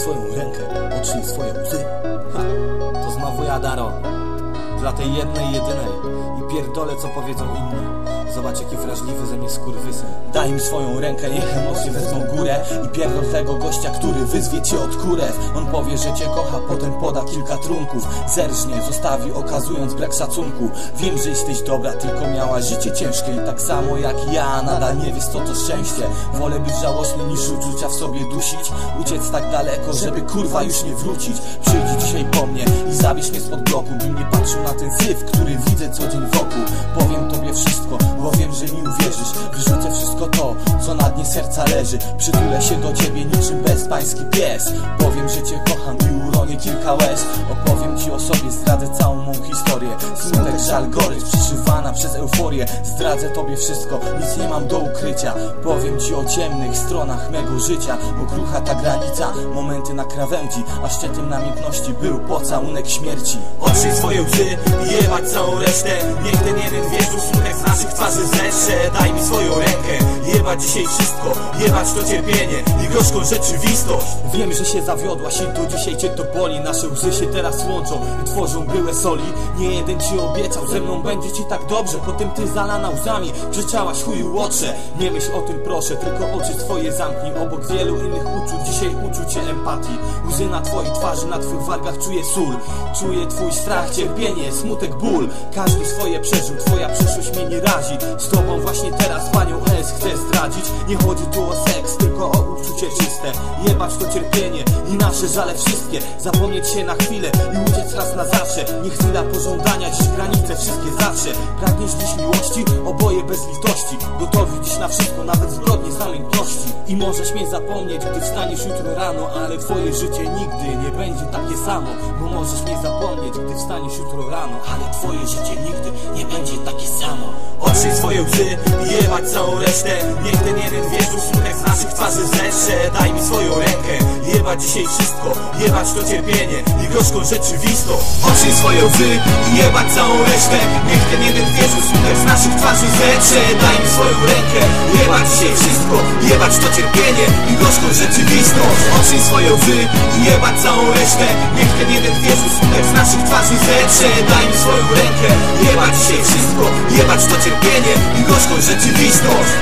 swoją rękę, otrzyj swoje łzy. Ha, To znowu ja daro. Dla tej jednej jedynej I pierdolę co powiedzą inni. Zobacz jaki wrażliwy ze mnie skurwysyn. Daj mi swoją rękę, niech emocje wezmą górę I pierdol tego gościa, który wyzwie cię od kurew. On powie, że cię kocha, potem poda kilka trunków. Zerżnie, zostawi okazując brak szacunku. Wiem, że jesteś dobra, tylko miała życie ciężkie I tak samo jak ja, nadal nie wiesz co to szczęście. Wolę być żałosny niż uczucia w sobie dusić. Uciec tak daleko, żeby kurwa już nie wrócić. Przyjdź dzisiaj po mnie i zabierz mnie spod bloku Bym nie patrzył na ten syf, który widzę co dzień wokół. Powiem tobie wszystko, bo wiem, że mi uwierzysz. Wyrzucę wszystko to, co na dnie serca leży. Przytulę się do ciebie niczym bezpański pies. Powiem, że cię kocham i uronię kilka łez. Opowiem ci o sobie, zdradzę całą mą historię. Smutek, żal, gorycz, przyszywana przez euforię. Zdradzę tobie wszystko, nic nie mam do ukrycia. Powiem ci o ciemnych stronach mego życia. Bo krucha ta granica, momenty na krawędzi. A szczytem namiętności był pocałunek śmierci. Otrzyj swoje łzy i jebać całą resztę. Niech ten jeden wieczór smutek z naszych twarzy zetrze. Daj mi swoją rękę, jebać dzisiaj wszystko Jebać to cierpienie i gorzką rzeczywistość. Wiem, że się zawiodłaś i do dzisiaj cię to boli. Nasze łzy się teraz łączą i tworzą byłe soli. Nie jeden ci obiecał, ze mną będzie ci tak dobrze. Potem ty zalana łzami krzyczałaś chuju łotrze. Nie myśl o tym proszę, tylko oczy swoje zamknij. Obok wielu innych uczuć, dzisiaj uczucie empatii. Łzy na twojej twarzy, na twych wargach czuję sól. Czuję twój strach, cierpienie, smutek, ból. Każdy swoje przeżył, twoja przyszłość mnie nie razi. Z tobą właśnie teraz panią S chcę zdradzić. Nie chodzi tu o seks, tylko o uczucie czyste. Jebać to cierpienie i nasze żale wszystkie. Zapomnieć się na chwilę i uciec raz na zawsze. Nie chwila pożądania, dziś granice wszystkie zawsze. Pragniesz dziś miłości, oboje bez litości. Gotowi dziś na wszystko, nawet zbrodnie z namiętności. I możesz mnie zapomnieć, gdy wstaniesz jutro rano Ale twoje życie nigdy nie będzie takie samo Bo możesz mnie zapomnieć, wstaniesz jutro rano. Ale twoje życie nigdy nie będzie takie samo. Otrzyj swoje łzy i jebać całą resztę. Niech ten jeden wieczór smutek z naszych twarzy zetrze. Daj mi swoją rękę, jebać dzisiaj wszystko Jebać to cierpienie i gorzką rzeczywistość. Otrzyj swoje łzy i jebać całą resztę. Niech ten jeden wieczór smutek z naszych twarzy zetrze. Daj mi swoją rękę, jebać dzisiaj wszystko Jebać to cierpienie i gorzką rzeczywistość Otrzyj swoje łzy i jebać całą resztę. Niech ten jeden wieczór smutek z naszych twarzy zetrze Daj mi swoją rękę, jebać dzisiaj wszystko Jebać to cierpienie i gorzką rzeczywistość